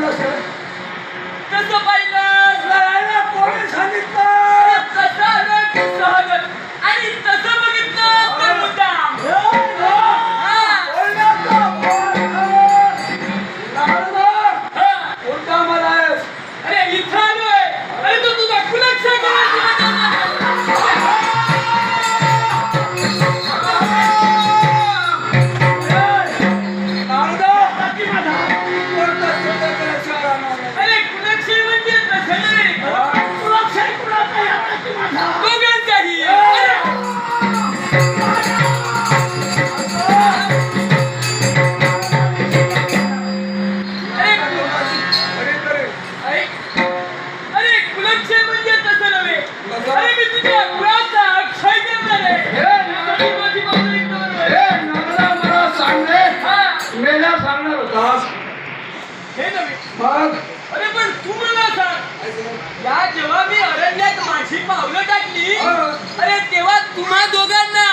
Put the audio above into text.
Does somebody know? मग अरे पण तू मला सांग या जेव्हा मी अरण्यात माझी पावलं टाकली हा. अरे तेव्हा तुम्हा दोघांना